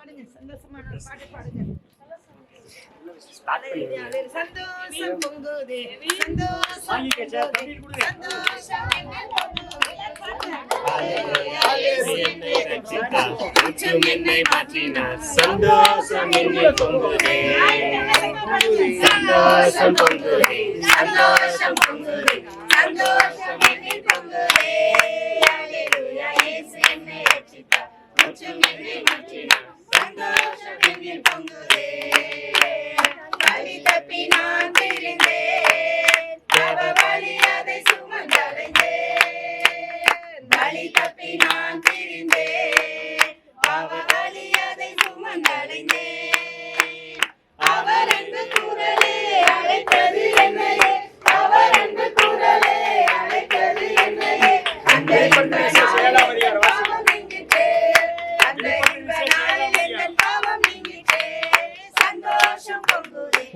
பாடுங்க சந்தோஷமான பாட்டு பாடுங்க. சந்தோஷம் பொங்குதே சந்தோஷம். சந்தோஷம் என்னை ரட்சித்தார் முற்றும் என்னை மாற்றினார். சந்தோஷம் என்னை பொங்குதே. சந்தோஷம் பொங்குதே. சந்தோஷம் பொங்குதே.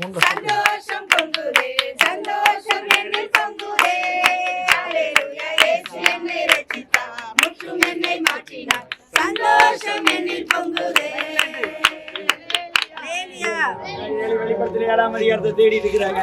சந்தோஷம் பொங்குதே சந்தோஷம் என்னில் பொங்குதே இயேசு என்னை ரட்சித்தார் முற்றும் என்னை மாற்றினார் சந்தோஷம் என்னில் பொங்குதே அல்லேலூயா ஏழு வெளிப்படத்துல ஏழாம் அதிகாரத்தை தேடிட்டு இருக்கிறாங்க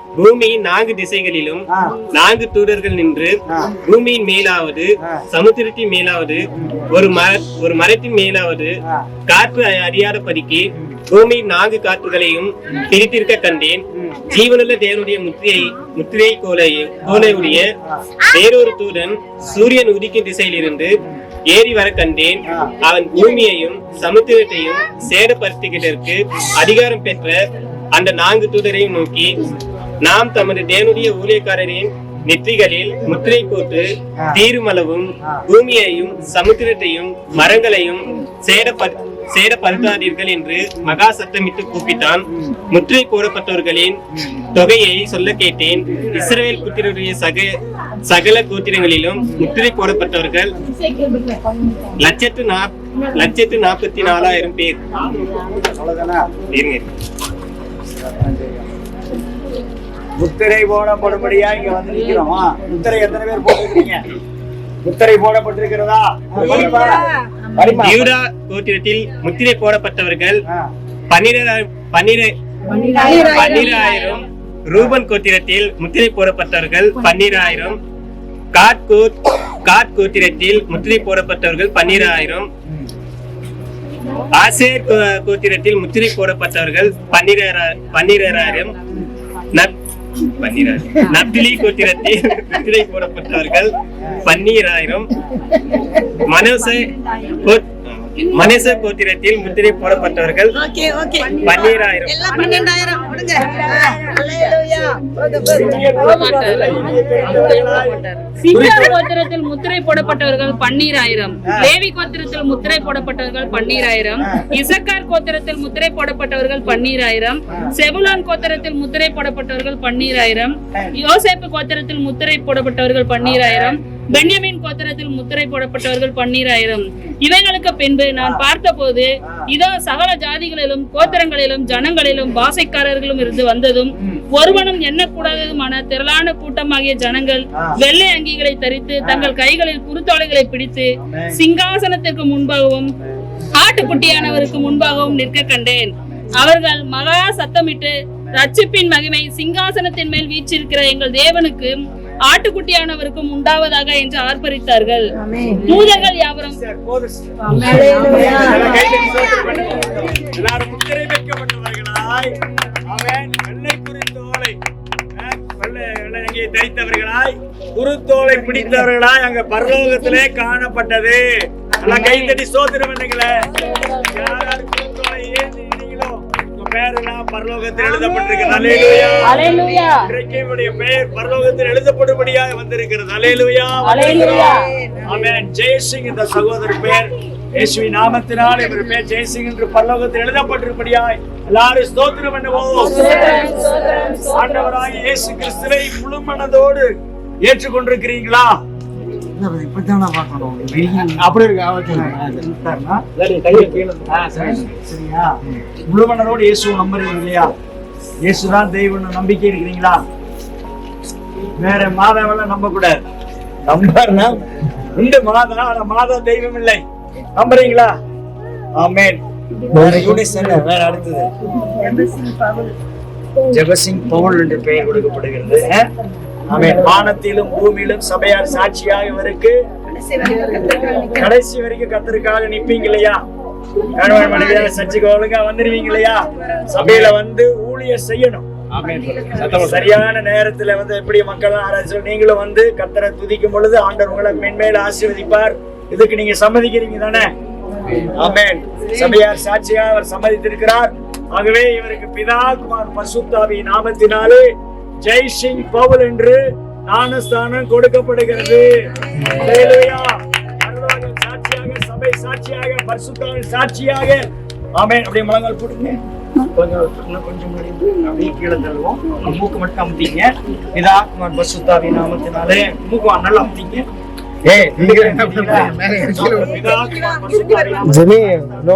பூமியின் நான்கு திசைகளிலும் நான்கு தூதர்கள் நின்று. பூமியின் மேலாவது. சமுத்திரத்தின் மேலாவது ஒரு மர ஒரு மரத்தின் மேலாவது. காற்று அறியாதபடிக்கு பூமியின் நான்கு காற்றுகளையும் பிரித்திருக்க கண்டேன் ஜீவனுள்ள தேவனுடைய முத்திரை முத்திரை கோலை கோலையுடைய வேறொரு தூதன் சூரியன் உதிக்கும் திசையிலிருந்து ஏறி வர கண்டேன் அவன் பூமியையும் சமுத்திரத்தையும் சேதப்படுத்துகிறதற்கு அதிகாரம் பெற்ற அந்த நான்கு தூதரையும் நோக்கி நாம் தமது தேவனுடைய ஊழியக்காரரின் நெற்றிகளில் முத்திரை போட்டு தீருமளவும் பூமியையும் சமுத்திரத்தையும் மரங்களையும் சேதப்படு சேதப்படுத்தாதீர்கள் என்று மகா சத்தமிட்டு கூப்பிட்டான். முத்திரை போடப்பட்டவர்களின் தொகையை சொல்ல கேட்டேன். இஸ்ரவேல் புத்திரருடைய சக சகல கோத்திரங்களிலும் முத்திரை போடப்பட்டவர்கள் லட்சத்து நாப் லட்சத்து நாற்பத்தி நாலாயிரம் பேர். முத்திரை போடப்படும்படியா இங்க வந்து நிக்கிறோமா முத்திரை எத்தனை பேர் போட்டிருக்கீங்க? முத்திரை போடப்பட்டிருக்கிறதா? படிப்பா? படிப்பா? யூதா கோத்திரத்தில் முத்திரை போடப்பட்டவர்கள் பன்னிரண்டாயிரம் பன்னிர பன்னிராயிரம். ரூபன் கோத்திரத்தில் முத்திரை போடப்பட்டவர்கள் பன்னிராயிரம். காட் கோத் காட் கோத்திரத்தில் முத்திரை போடப்பட்டவர்கள் பன்னிராயிரம். ஆசேர் கோத்திரத்தில் முத்திரை போடப்பட்டவர்கள் பன்னிரா பன்னிராயிரம் நப்திலி கோத்திரத்தில் முத்திரை போடப்பட்டவர்கள் பன்னீராயிரம். மனோசை மனேச கோத்திரத்தில் முத்திரை போடப்பட்டவர்கள் பன்னிராயிரம். பன்னெண்டாயிரம். கோத்திரத்தில் முத்திரை போடப்பட்டவர்கள் பன்னீராயிரம். லேவி கோத்திரத்தில் முத்திரை போடப்பட்டவர்கள் பன்னீராயிரம். இசக்கார் கோத்திரத்தில் முத்திரை போடப்பட்டவர்கள் பன்னீராயிரம். செபுலான் கோத்திரத்தில் முத்திரை போடப்பட்டவர்கள் பன்னீராயிரம். யோசேப்பு கோத்திரத்தில் முத்திரை போடப்பட்டவர்கள் பன்னீராயிரம். பென்யமின் கோத்திரத்தில் முத்திரை போடப்பட்டவர்கள் பன்னீராயிரம். இவைகளுக்கு பின்பு நான் பார்த்தபோது இதோ சகல ஜாதிகளிலும் கோத்திரங்களிலும் ஜனங்களிலும் பாசைக்காரர்களும் இருந்து வந்ததும் ஒருவனும் எண்ணக்கூடாததுமான திரளான கூட்டமாகிய ஜனங்கள் வெள்ளை அங்கிகளை தரித்து தங்கள் கைகளில் குருத்தோலைகளை பிடித்து சிங்காசனத்திற்கு முன்பாகவும் ஆட்டுக்குட்டியானவருக்கு முன்பாகவும் நிற்க கண்டேன். அவர்கள் மகா சத்தமிட்டு ரட்சிப்பின் மகிமை சிங்காசனத்தின் மேல் வீச்சிருக்கிற எங்கள் தேவனுக்கு ஆட்டுக்குட்டியானவருக்கும் உண்டாவதாக என்று ஆர்ப்பரித்தார்கள். தூதர்கள் யாவரும். எல்லாரும் முத்திரை வைக்கப்பட்டவர்களாய். அவன் வெள்ளை குறித்தோலை வெள்ளை தரித்தவர்களாய். குருத்தோலை பிடித்தவர்களாய் அங்க பரலோகத்திலே காணப்பட்டது. எல்லாம் கைத்தட்டி சோதனை பண்ணுங்களே உங்க பேரெல்லாம் பரலோகத்தில் எழுதப்பட்டிருக்கிறது. அலையலூயா இன்றைக்கு இவருடைய பெயர் பரலோகத்தில் எழுதப்படும்படியாக வந்திருக்கிறது. அலேலுயா ஆமென். ஜெயசிங் இந்த சகோதரர் பெயர் இயேசுவி நாமத்தினால் இவர் பேர் ஜெயசிங் என்று பரலோகத்தில் எழுதப்பட்டிருப்படியாய் எல்லாரும் ஸ்தோத்திரம் பண்ணுவோம். ஆண்டவராகிய இயேசு கிறிஸ்துவை முழு மனதோடு ஏற்றுக்கொண்டிருக்கிறீங்களா இப்படித்தானே பார்க்கணும். அப்படி இருக்கு ஆவச்சுனா சரியா? முழு மனதோடு இயேசு நம்புறீங்க இல்லையா? இயேசுதான் தெய்வம் நம்பிக்கை இருக்கிறீங்களா? வேற மாதாவெல்லாம் நம்ப கூடாது நம்பர்னா இந்த மாதா ஆனா மாதா தெய்வம் இல்லை. நம்புறீங்களா? ஆமென். வேற யூனிஸ் என்ன? வேற அடுத்தது. ஜெகசிங் பவுல். என்று பெயர் கொடுக்கப்படுகிறது. வானத்திலும் பூமியிலும் சபையார் சாட்சியாக இவருக்கு கடைசி வரைக்கும் கத்தருக்காக நிப்பீங்க இல்லையா? கணவன் சர்ச்சைக்கு ஒழுங்கா வந்துருவீங்க இல்லையா? சபையில வந்து ஊழியர் செய்யணும். சரியான நேரத்துல வந்து எப்படி மக்கள் ஆராய்ச்சி நீங்களும் வந்து கத்தரை துதிக்கும் பொழுது ஆண்டவர் உங்களை மென்மேல ஆசீர்வதிப்பார். இதுக்கு நீங்க சம்மதிக்கிறீங்க தானே? ஆமென். சபையார் சாட்சியா அவர் சம்மதித்திருக்கிறார். ஆகவே இவருக்கு பிதா குமார் பசுத்தாவி நாமத்தினாலே ஜெய் சிங் பவுல் என்று ஞானஸ்தானம் கொடுக்கப்படுகிறது. சாட்சியாக சபை சாட்சியாக பரிசுத்தாவின் சாட்சியாக. ஆமென். அப்படியே முழங்கால் போடுங்க கொஞ்சம் கொஞ்சம் முடிந்து அப்படியே கீழே தள்ளுவோம். மூக்கு மட்டும் அமுத்திங்க இதா குமார் பசுத்தாவி நாமத்தினாலே மூக்கு நல்லா அமுத்திங்க ஜெனி நோ